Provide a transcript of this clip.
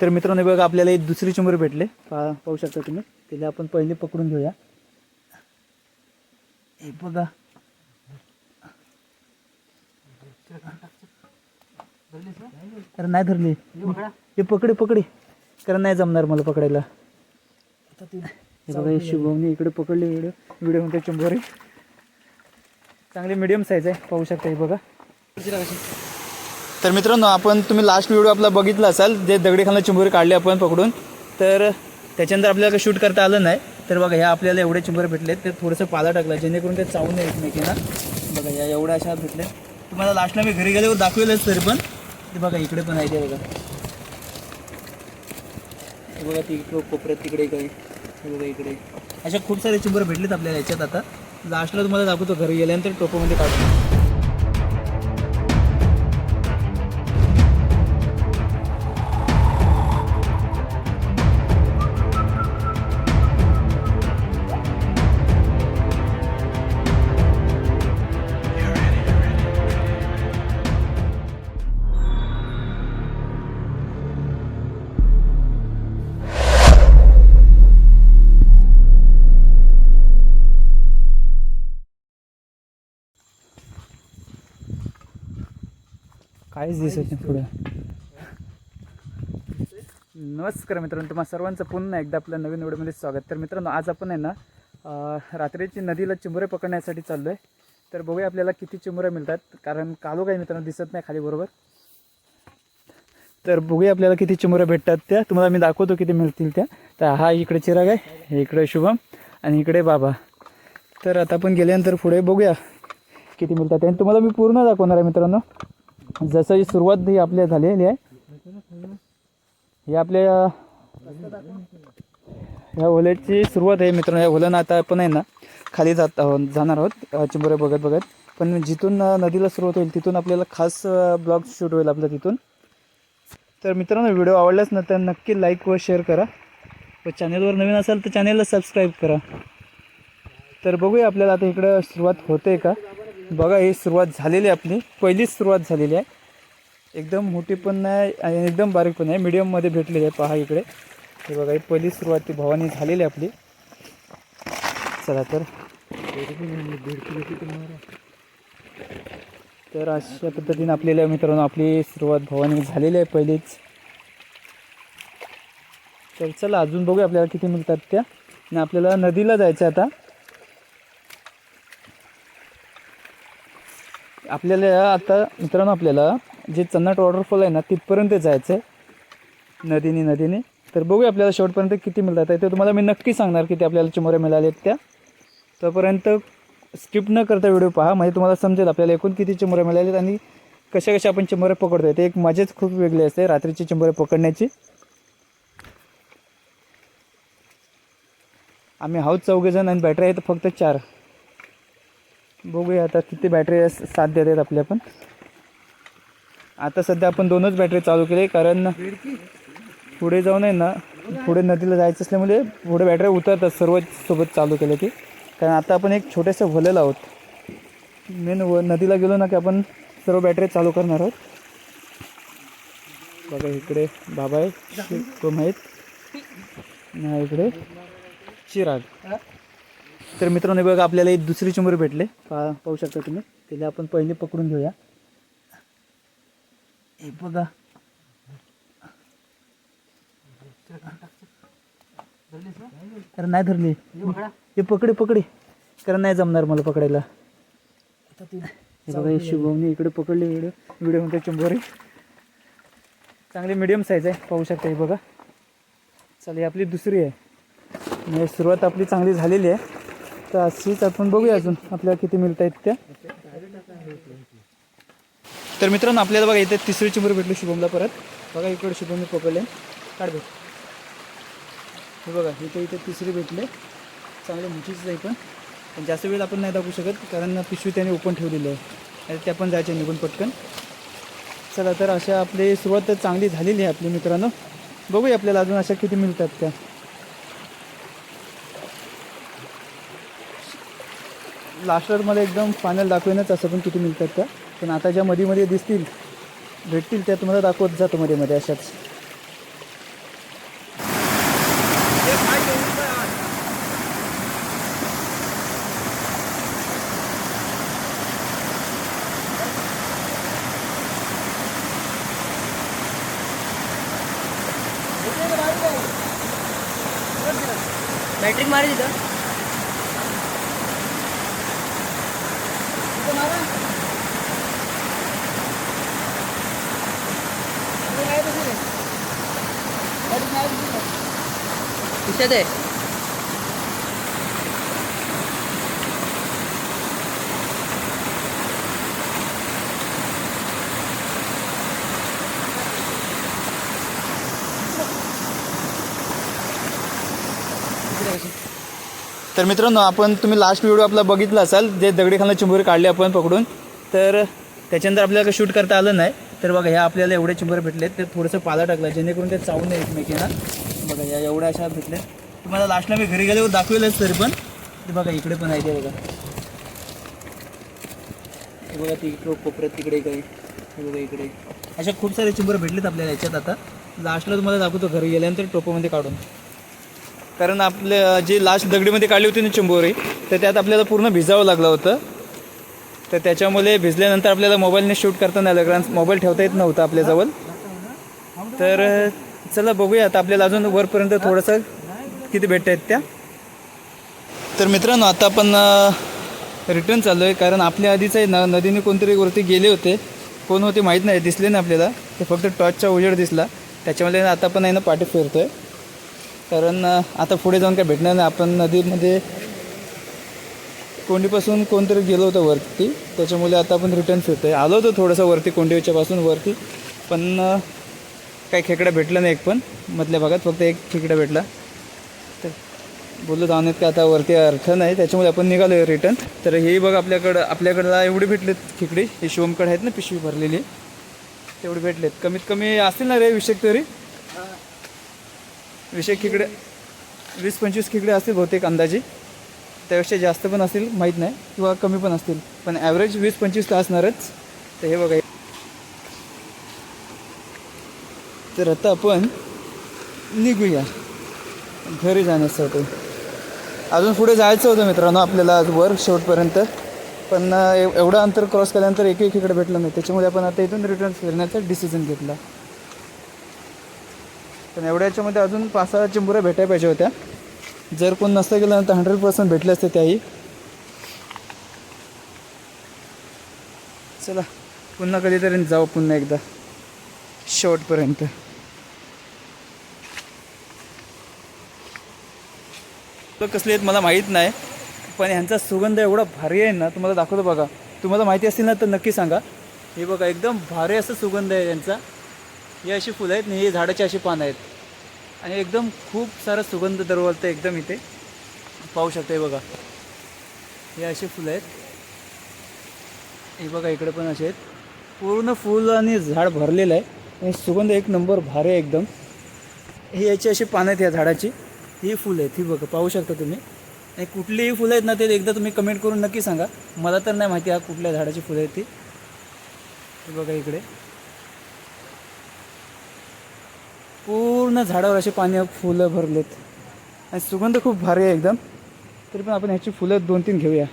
तर मित्रांनो बघा आपल्याला एक दुसरी चिंबोरी भेटले. पा पाहू शकता तुम्ही. तिला आपण पहिले पकडून घेऊया. हे बघा. अरे नाही धरली. हे पकडे पकडे. कारण नाही जमणार मला पकडायला. हे बघा हे शुभमने इकडे पकडले व्हिडिओ व्हिडिओमध्ये चिंबोरी. चांगले मिडियम साईज आहे. पाहू शकता हे बघा. तर मित्रांनो आपण तुम्ही लास्ट व्हिडिओ आपला बघितला असाल जे दगडी खाना काढले आपण पकडून तर त्याच्यानंतर आपल्याला शूट करता आलं नाही. तर बघा ह्या आपल्याला एवढे चिंबोरे भेटले ते थोडंसं पाला टाकलं जेणेकरून ते चावून नाही एकमेकींना बघा या एवढ्या अशा भेटले तुम्हाला लास्टला मी घरी गेल्यावर दाखवेलच तरी पण. ते बघा इकडे पण आहे ते बघा. बघा ती कोपऱ्यात तिकडे इकडे बघा इकडे. अशा खूप सारे चिंबोरे भेटलेत आपल्याला याच्यात आता. लास्टला तुम्हाला दाखवतो घरी गेल्यानंतर टोपोमध्ये काढून. काहीच दिसत नाही पुढे. नमस्कार मित्रांनो तुम्हा सर्वांचं पुन्हा एकदा आपल्या नवीन व्हिडिओमध्ये स्वागत. तर मित्रांनो आज आपण आहे ना रात्रीची नदीला चिंबोरे पकडण्यासाठी चाललो आहे तर बघूया आपल्याला किती चिंबोरे मिळतात कारण कालो काही मित्रांनो दिसत नाही खाली बरोबर. तर बघूया आपल्याला किती चिंबोरे भेटतात त्या. तुम्हाला मी दाखवतो किती मिळतील त्या. तर हा इकडे चिराग आहे इकडे शुभम आणि इकडे बाबा. तर आता आपण गेल्यानंतर पुढे बघूया किती मिळतात आणि तुम्हाला मी पूर्ण दाखवणार आहे मित्रांनो. जसं ही सुरुवात ही आपल्या झालेली आहे. ही आपल्या ह्या ओल्याची सुरुवात आहे मित्रांनो. या ओल्यानं आता आपण आहे ना खाली जात जाणार आहोत चिंबोऱ्या बघत बघत. पण जिथून नदीला सुरुवात होईल तिथून आपल्याला खास ब्लॉग शूट होईल आपलं तिथून. तर मित्रांनो व्हिडिओ आवडलाच ना तर नक्की लाईक व शेअर करा. व चॅनेलवर नवीन असाल तर चॅनेलला सबस्क्राईब करा. तर बघूया आपल्याला आता इकडं सुरुवात होते का? बघा ही सुरुवात झालेली आहे आपली. पहिलीच सुरुवात झालेली आहे. एकदम मोठी पण नाही आणि एकदम बारीक पण नाही. मीडियममध्ये भेटलेली आहे. पहा इकडे. हे बघा ही पहिली सुरुवात ती भवानी झालेली आहे आपली. चला तर. तर अशा पद्धतीने आपल्याला मित्रांनो आपली सुरुवात भवानी झालेली आहे पहिलीच. तर चला अजून बघूया आपल्याला किती मिळतात त्या. आणि आपल्याला नदीला जायचं आहे आता. आपल्याला आता मित्रांनो आपल्याला जे चन्नाट वॉटरफॉल आहे ना तिथपर्यंत जायचं आहे नदीने नदीने. तर बघूया आपल्याला शेवटपर्यंत किती मिळतात. ते तुम्हाला मी नक्की सांगणार किती आपल्याला चिमोऱ्या मिळाल्या आहेत त्या. तोपर्यंत स्किप न करता व्हिडिओ पहा. म्हणजे तुम्हाला समजेल आपल्याला एकूण किती चिमोऱ्या मिळाल्या आहेत आणि कशा कशा आपण चिमोऱ्या पकडतोय. ते एक मजाच खूप वेगळी असते रात्रीची चिमोरे पकडण्याची. आम्ही आहोत चौघेजण आणि बॅटरी आहेत फक्त चार. बघूया आता किती बॅटरी साथ देत आहेत आपल्या पण. आता सध्या आपण दोनच बॅटरी चालू केली कारण पुढे जाऊन आहे ना पुढे नदीला जायचं असल्यामुळे पुढे बॅटरी उतरतात सर्व सोबत चालू केलं की कारण आता आपण एक छोटेसं भलेलं आहोत. मेन व नदीला गेलो ना की आपण सर्व बॅटरी चालू करणार आहोत. बघा इकडे बाबा आहे कोण आहेत? आणि इकडे चिराग. तर मित्रांनो बघा आपल्याला एक दुसरी चिंबोरी भेटले. पा पाहू शकता तुम्ही. तिला आपण पहिले पकडून घेऊया. हे बघा. अरे नाही धरली. हे पकडे पकडे. कारण नाही जमणार मला पकडायला. हे बघा हे शुभमने इकडे पकडले व्हिडिओ व्हिडिओमध्ये चिंबोरी. चांगली मिडियम साईज आहे. पाहू शकता हे बघा. चल ही आपली दुसरी आहे. सुरुवात आपली चांगली झालेली आहे. तर अशीच आपण बघूया अजून. आपल्याला किती मिळत आहेत त्या. तर मित्रांनो आपल्याला बघा इथे तिसरी चिंबर भेटली शुभमला परत. बघा इकडे शुभमने पकडले काढ भेट हे बघा इथे इथे तिसरी भेटले. चांगले मोठीच आहे पण. पण जास्त वेळ आपण नाही दाखवू शकत कारण पिशवी त्याने ओपन ठेवलेली आहे. आणि त्या पण जायच्या निघून पटकन. चला तर अशा आपली सुरुवात तर चांगली झालेली आहे आपली मित्रांनो. बघूया आपल्याला अजून अशा किती मिळतात त्या. लास्टरमध्ये एकदम फायनल दाखवेनच असं पण किती मिळतात त्या. पण आता ज्या मध्ये मध्ये दिसतील भेटतील त्या तुम्हाला दाखवत जातो मध्ये मध्ये अशाच. बॅटरी मारे तिथं कुठे ते तर मित्रांनो आपण तुम्ही लास्ट व्हिडिओ आपला बघितला असाल जे दगडीखाना चिंबोरी काढले आपण पकडून तर त्याच्यानंतर आपल्याला शूट करता आलं नाही. तर बघा ह्या आपल्याला एवढे चिंबोरे भेटले ते थोडंसं पाला टाकला जेणेकरून ते चावू नये एकमेकींना. बघा या एवढ्या अशा भेटल्या. तुम्हाला लास्टला मी घरी गेल्यावर दाखवेलच तरी पण. ते बघा इकडे पण आहे ते बघा. हे बघा ती इकडं कोपऱ्यात तिकडे काही हे बघा इकडे. अशा खूप सारे चिंबर भेटलेत आपल्याला याच्यात आता. लास्टला तुम्हाला दाखवतो घरी गेल्यानंतर टोपोमध्ये काढून. कारण आपले जे लास्ट दगडीमध्ये काढली होती ना चिंबोरी तर त्यात आपल्याला पूर्ण भिजावं लागलं होतं. तर त्याच्यामुळे भिजल्यानंतर आपल्याला मोबाईलने शूट करता नाही आलं कारण मोबाईल ठेवता येत नव्हता आपल्याजवळ तर चला बघूया आता आपल्याला अजून वरपर्यंत थोडंसं किती भेटत आहेत त्या. तर मित्रांनो आता आपण रिटर्न चाललो आहे कारण आपल्या आधीच आहे ना नदीने कोणतरी वरती गेले होते. कोण होते माहीत नाही. दिसले ना आपल्याला. ते फक्त टॉर्चचा उजेड दिसला. त्याच्यामध्ये आता पण आहे ना पाठी फिरतो आहे कारण आता पुढे जाऊन काय भेटणार नाही. आपण नदीमध्ये कोंडीपासून कोणतरी गेलो होतं वरती. त्याच्यामुळे आता आपण रिटर्न फिरतो आहे आलो होतो थोडंसं वरती कोंडीच्यापासून वरती. पण काही खेकडं भेटलं नाही एक पण. मधल्या भागात फक्त एक खेकडा भेटला. तर बोललो जाऊन का? आता वरती अर्थ नाही. त्याच्यामुळे आपण निघालो आहे रिटर्न तर हे बघ आपल्याकडं आपल्याकडं एवढे भेटलेत खेकडे. हे शिवमकडे आहेत ना पिशवी भरलेली. तेवढे भेटलेत. कमीत कमी असतील ना रे विषयक तरी? विषय खेकडे वीस पंचवीस खेकडे असतील बहुतेक अंदाजे. त्यापेक्षा जास्त पण असतील माहीत नाही. किंवा कमी पण असतील. पण ॲव्हरेज वीस पंचवीस तर असणारच. तर हे बघा तर आता आपण निघूया घरी जाण्यासाठी. अजून पुढे जायचं होतं मित्रांनो आपल्याला आज वर शेवटपर्यंत पण एव- एवढं अंतर क्रॉस केल्यानंतर एक एकीकडे भेटलं नाही. त्याच्यामुळे आपण आता इथून रिटर्न फिरण्याचा डिसिजन घेतला. पण एवढ्या याच्यामध्ये अजून पाच सहा चिंबुऱ्या भेटायला पाहिजे होत्या. जर कोण नसतं गेलं तर हंड्रेड पर्सेंट भेटले असते त्याही. चला पुन्हा कधीतरी जाऊ पुन्हा एकदा. शेवटपर्यंत तो कसले आहेत मला माहीत नाही. पण ह्यांचा सुगंध एवढा भारी आहे ना तुम्हाला दाखवतो बघा. तुम्हाला माहिती असेल ना तर नक्की सांगा. हे बघा एकदम भारी असं सुगंध आहे यांचा. हे अशी फुलं आहेत आणि हे झाडाची अशी पानं आहेत. आणि एकदम खूप सारा सुगंध दरवलतं एकदम इथे. पाहू शकता हे बघा. हे अशी फुलं आहेत. हे बघा इकडे पण असे आहेत. पूर्ण फुल आणि झाड भरलेलं आहे. आणि सुगंध एक नंबर भारी आहे एकदम. ही याची अशी पानं आहेत या झाडाची. ही फुलं आहेत. ही बघा पाहू शकता तुम्ही. आणि कुठलीही फुलं आहेत ना ते एकदा तुम्ही कमेंट करून नक्की सांगा. मला तर नाही माहिती हा कुठल्या झाडाची फुलं आहेत ती. बघा इकडे. पूर्ण झाडावर असे पाणी फुलं भरलेत. आणि सुगंध खूप भारी आहे एकदम. तरी पण आपण ह्याची फुलं दोन तीन घेऊया.